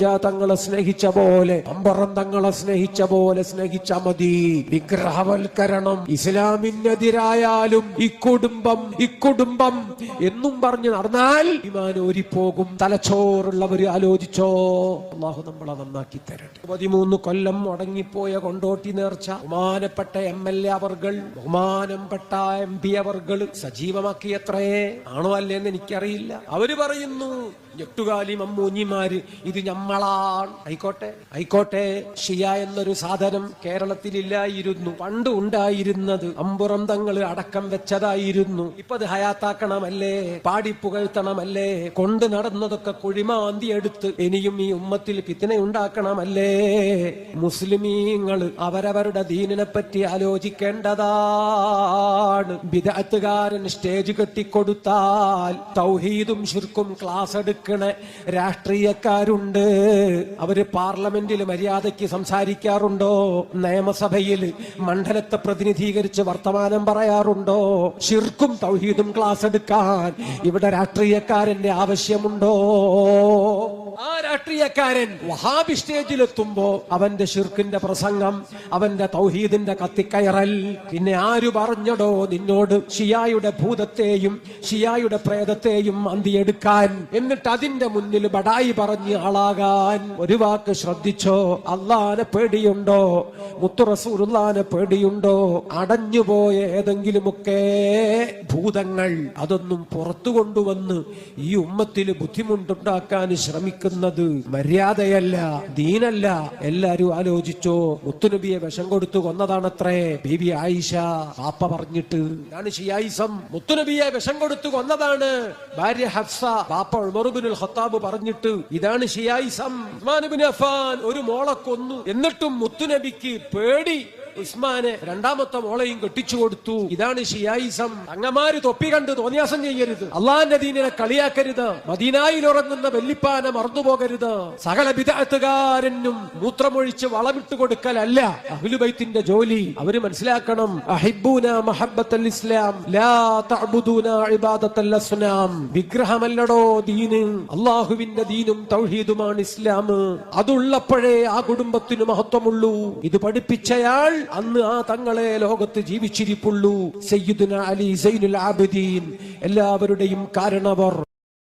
തങ്ങളെ സ്നേഹിച്ച പോലെ അമ്പറം തങ്ങളെ സ്നേഹിച്ച പോലെ സ്നേഹിച്ച മതി. വിഗ്രഹവൽക്കരണം ഇസ്ലാമിനെതിരായാലും ഇക്കുടുംബം ഇക്കുടുംബം എന്നും പറഞ്ഞു നടന്നാൽ ഇമാൻ ഊരിപ്പോകും. തലച്ചോറുള്ളവർ ആലോചിച്ചോ അള്ളാഹു നമ്മളെ നന്നാക്കി തരട്ടെ. പതിമൂന്ന് കൊല്ലം മുടങ്ങിപ്പോയ കൊണ്ടോട്ടി നേർച്ച ബഹുമാനപ്പെട്ട എം എൽ എ അവർകൾ ബഹുമാനപ്പെട്ട എം പി അവർകൾ സജീവമാക്കിയത്രേ? ആണോ അല്ലേന്ന് എനിക്കറിയില്ല. അവർ പറയുന്നു ഞെട്ടുകാലി മമ്മൂഞ്ഞിമാര് ഇത് ഞമ്മളാണ്. ആയിക്കോട്ടെ ആയിക്കോട്ടെ ഷിയ എന്നൊരു സാധനം കേരളത്തിലില്ലായിരുന്നു. പണ്ട് ഉണ്ടായിരുന്നത് അമ്പുറം തങ്ങൾ അടക്കം വെച്ചതായിരുന്നു. ഇപ്പൊ അത് ഹയാത്താക്കണമല്ലേ പാടിപ്പുകഴ്ത്തണമല്ലേ കൊണ്ട് നടന്നതൊക്കെ കുഴിമാന്തി എടുത്ത് ഇനിയും ഈ ഉമ്മത്തിൽ പിത്തിനെ ഉണ്ടാക്കണമല്ലേ. മുസ്ലിമീങ്ങൾ അവരവരുടെ ദീനിനെ പറ്റി ആലോചിക്കേണ്ടതാണ്. വിദഗ്ധകാരൻ സ്റ്റേജ് കെട്ടിക്കൊടുത്താൽ തൗഹീദും ശുർക്കും ക്ലാസ് എടുക്കണ രാഷ്ട്രീയക്കാരുണ്ട്. അവർ പാർലമെന്റിൽ മര്യാദയ്ക്ക് സംസാരിക്കാറുണ്ടോ? നിയമസഭയിൽ മണ്ഡലത്തെ പ്രതിനിധീകരിച്ച് വർത്തമാനം പറയാറുണ്ടോ? ശിർക്കും തൗഹീദും ക്ലാസ് എടുക്കാൻ ഇവിടെ രാഷ്ട്രീയക്കാരന്റെ ആവശ്യമുണ്ടോ? ആ രാഷ്ട്രീയക്കാരൻ വഹാബി സ്റ്റേജിലെത്തുമ്പോ അവന്റെ ഷിർക്കിന്റെ പ്രസംഗം അവന്റെ തൗഹീദിന്റെ കത്തിക്കയറൽ. പിന്നെ ആര് പറഞ്ഞടോ നിന്നോട്? ഷിയായുടെ ഭൂതത്തെയും ഷിയായുടെ പ്രേതത്തെയും അന്തിയെടുക്കാൻ എന്നിട്ട് അതിന്റെ മുന്നിൽ ബടായി പറഞ്ഞ് ആളാകാൻ ഒരു വാക്ക് ശ്രദ്ധിച്ചോ? അള്ളാനെ പേടിയുണ്ടോ? മുത്തുറസൂറുള്ളാനെ പേടിയുണ്ടോ? അടഞ്ഞുപോയ ഏതെങ്കിലുമൊക്കെ ഭൂതങ്ങൾ അതൊന്നും പുറത്തു കൊണ്ടുവന്ന് ഈ ഉമ്മത്തിൽ ബുദ്ധിമുട്ടുണ്ടാക്കാൻ ശ്രമിക്കുന്നത് മര്യാദയല്ല ദീനല്ല. എല്ലാരും ആലോചിച്ചോ? മുത്തുനബിയെ വിഷം കൊടുത്തു കൊന്നതാണത്രേ. ബീബി ആയിഷ പാപ്പ പറഞ്ഞിട്ട് ഇതാണ് ഷിയായിസം മുത്തുനബിയെ വിഷം കൊടുത്തു കൊന്നതാണ്. ഭാര്യ ഹഫ്സ പാപ്പ ഖത്താബ് പറഞ്ഞിട്ട് ഇതാണ് ഷിയായിസം. ഉസ്മാൻ ഒരു മോളെ കൊന്നു. എന്നിട്ടും മുത്തുനബിക്ക് പേടി. ഉസ്മാനെ രണ്ടാമത്തെ മോളെയും കെട്ടിച്ചു കൊടുത്തു. ഇതാണ് ഷിയായിസം. അങ്ങമാര് തൊപ്പി കണ്ട് തോന്നിയാസം ചെയ്യരുത്. അള്ളാന്റെ ദീനിനെ കളിയാക്കരുത്. മദീനായിൽ ഉറങ്ങുന്ന വെല്ലിപ്പാനെ മറന്നുപോകരുത്. സകല വിദഗ്ധകാരനും മൂത്രമൊഴിച്ച് വളമിട്ട് കൊടുക്കലല്ല. അഹ്ലുബൈത്തിന്റെ ജോലി. അവർ മനസ്സിലാക്കണം. അഹിബൂന മഹബത്തൽ ഇസ്ലാം. ലാ അസ്നാം. വിഗ്രഹമല്ലടോ ദീന്. അള്ളാഹുവിന്റെ ദീനും തൗഹീദുമാണ് ഇസ്ലാം. അതുള്ളപ്പോഴേ ആ കുടുംബത്തിന് മഹത്വമുള്ളൂ. ഇത് പഠിപ്പിച്ചയാൾ അന്ന് ആ തങ്ങളെ ലോകത്ത് ജീവിച്ചിരിപ്പുള്ളൂ. സയ്യിദുന അലി സൈനുൽ ആബിദീൻ. എല്ലാവരുടെയും കാരണവർ.